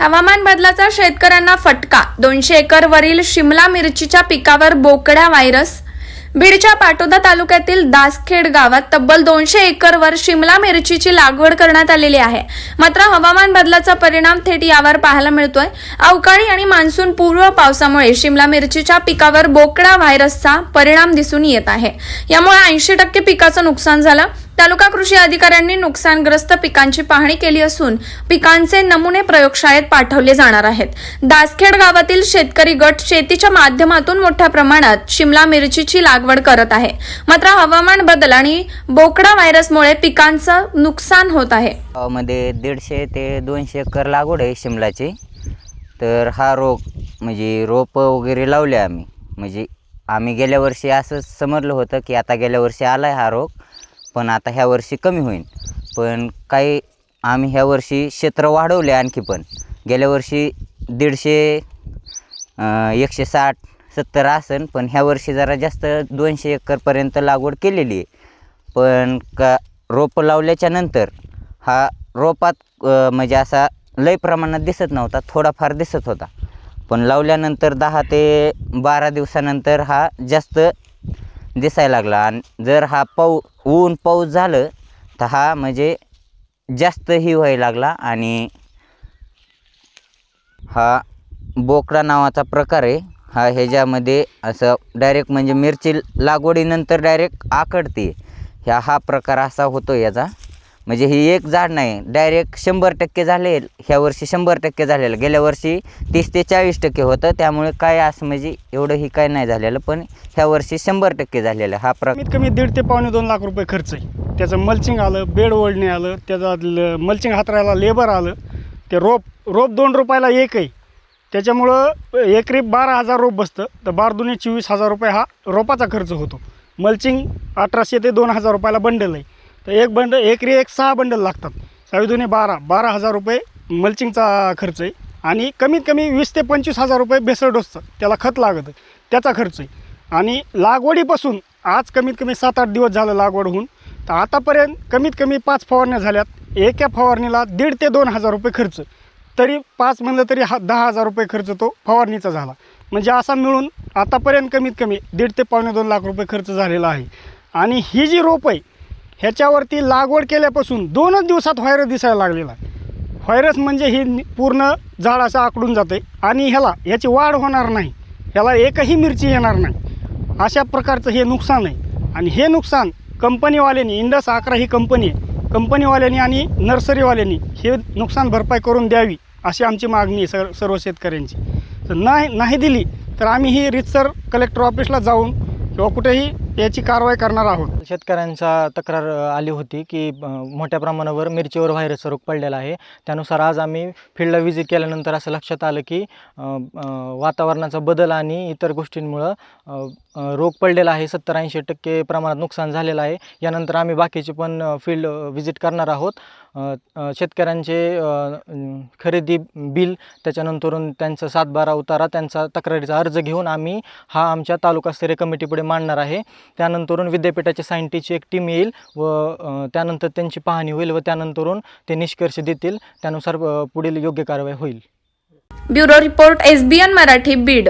हवामान बदलाचा शेतकऱ्यांना फटका. दोनशे एकरवरील शिमला मिरचीच्या पिकावर बोकड्या व्हायरस. बीडच्या पाटोदा तालुक्यातील दासखेड गावात तब्बल दोनशे एकरवर शिमला मिरचीची लागवड करण्यात आलेली आहे. मात्र हवामान बदलाचा परिणाम थेट यावर पाहायला मिळतोय. अवकाळी आणि मान्सून पूर्व पावसामुळे शिमला मिरचीच्या पिकावर बोकडा व्हायरसचा परिणाम दिसून येत आहे. यामुळे ऐंशी टक्के पिकाचं नुकसान झालं. तालुका कृषी अधिकाऱ्यांनी नुकसानग्रस्त पिकांची पाहणी केली असून पिकांचे नमुने प्रयोगशाळेत पाठवले जाणार आहेत. दासखेड गावातील शेतकरी गट शेतीच्या माध्यमातून मोठ्या प्रमाणात शिमला मिरचीची लागवड करत आहे. मात्र हवामान बदल आणि बोकडा व्हायरसमुळे पिकांचं नुकसान होत आहे. मध्ये दीडशे ते दोनशे एकर लागवड आहे शिमलाची. तर हा रोग म्हणजे रोपं वगैरे लावले आम्ही. म्हणजे आम्ही गेल्या वर्षी असं समजलं होतं की आता गेल्या वर्षी आला आहे हा रोग पण आता ह्या वर्षी कमी होईल पण काही आम्ही ह्या वर्षी क्षेत्र वाढवले आणखी पण. गेल्या वर्षी दीडशे एकशे साठ सत्तर असन पण ह्या वर्षी जरा जास्त दोनशे एकरपर्यंत लागवड केलेली आहे. पण का रोपं लावल्याच्या नंतर हा रोपात म्हणजे असा लय प्रमाणात दिसत नव्हता थोडाफार दिसत होता. पण लावल्यानंतर दहा ते बारा दिवसानंतर हा जास्त दिसायला लागला. आणि जर हा पाऊ ऊन पाऊस झालं तर हा म्हणजे जास्तही व्हायला लागला. आणि हा बोकडा नावाचा प्रकार आहे. हा ह्याच्यामध्ये असं डायरेक्ट म्हणजे मिरची लागवडीनंतर डायरेक्ट आकडते ह्या हा प्रकार असा होतो याचा. म्हणजे ही एक झाड नाही डायरेक्ट शंभर टक्के झाले ह्या वर्षी शंभर टक्के झालेलं. गेल्या वर्षी तीस ते चाळीस टक्के होतं त्यामुळे काय असं म्हणजे एवढं ही काय नाही झालेलं पण ह्या वर्षी शंभर टक्के झालेलं हा प्रकार. कमीत कमी दीड ते पावणे दोन लाख रुपये खर्च आहे. त्याचं मल्चिंग आलं बेड ओढणे आलं त्याचा मल्चिंग हातरायला लेबर आलं ते रोप रोप दोन रुपयाला एक आहे. त्याच्यामुळं एकरी बारा हजार रोप बसतं तर बार दोन्ही चोवीस हजार रुपये हा रोपाचा खर्च होतो. मल्चिंग अठराशे ते दोन हजार रुपयाला बंडल आहे. तर एक बंडल एकरी एक सहा बंडल लागतात. सहावी दुने बारा बारा हजार रुपये मल्चिंगचा खर्च आहे. आणि कमीत कमी वीस ते पंचवीस हजार रुपये बेसळ डोसचं त्याला खत लागतं त्याचा खर्च आहे. आणि लागवडीपासून आज कमीत कमी सात आठ दिवस झालं लागवड होऊन तर आतापर्यंत कमीत कमी पाच फवारण्या झाल्यात. एका फवारणीला दीड ते दोन हजार रुपये खर्च तरी पाच म्हणलं तरी हा दहा हजार रुपये खर्च तो फवारणीचा झाला. म्हणजे असा मिळून आतापर्यंत कमीत कमी दीड ते पावणे दोन लाख रुपये खर्च झालेला आहे. आणि ही जी रोप आहे ह्याच्यावरती लागवड केल्यापासून दोनच दिवसात व्हायरस दिसायला लागलेला. आहे व्हायरस म्हणजे हे पूर्ण झाड असं आकडून जाते आणि ह्याला ह्याची वाढ होणार नाही. ह्याला एकही मिरची येणार नाही. अशा प्रकारचं हे नुकसान आहे. आणि हे नुकसान कंपनीवाल्यांनी इंडस अकरा ही कंपनी आहे. कंपनीवाल्यांनी आणि नर्सरीवाल्यांनी हे नुकसान भरपाई करून द्यावी अशी आमची मागणी आहे सर सर्व शेतकऱ्यांची. तर नाही नाही दिली तर आम्ही ही रितसर कलेक्टर ऑफिसला जाऊन किंवा कुठेही याची कारवाई करणार आहोत. शेतकऱ्यांचा तक्रार आली होती की मोठ्या प्रमाणावर मिरचीवर व्हायरसचा रोग पडलेला आहे. त्यानुसार आज आम्ही फील्डला व्हिजिट केल्यानंतर असं लक्षात आलं की वातावरणाचा बदल आणि इतर गोष्टींमुळं रोग पडलेला आहे. सत्तर ऐंशी टक्के प्रमाणात नुकसान झालेलं आहे. यानंतर आम्ही बाकीचे पण फील्ड व्हिजिट करणार आहोत. शेतकऱ्यांचे खरेदी बिल त्याच्यानंतरून त्यांचा सातबारा उतारा त्यांचा तक्रारीचा अर्ज घेऊन आम्ही हा आमच्या तालुकास्तरीय कमिटीपुढे मांडणार आहे. त्यानंतरून विद्यापीठाच्या सायंटिस्टची एक टीम येईल व त्यानंतर त्यांची पाहणी होईल व त्यानंतरून ते निष्कर्ष देतील. त्यानुसार पुढील योग्य कारवाई होईल. Bureau report SBN Marathi Beed.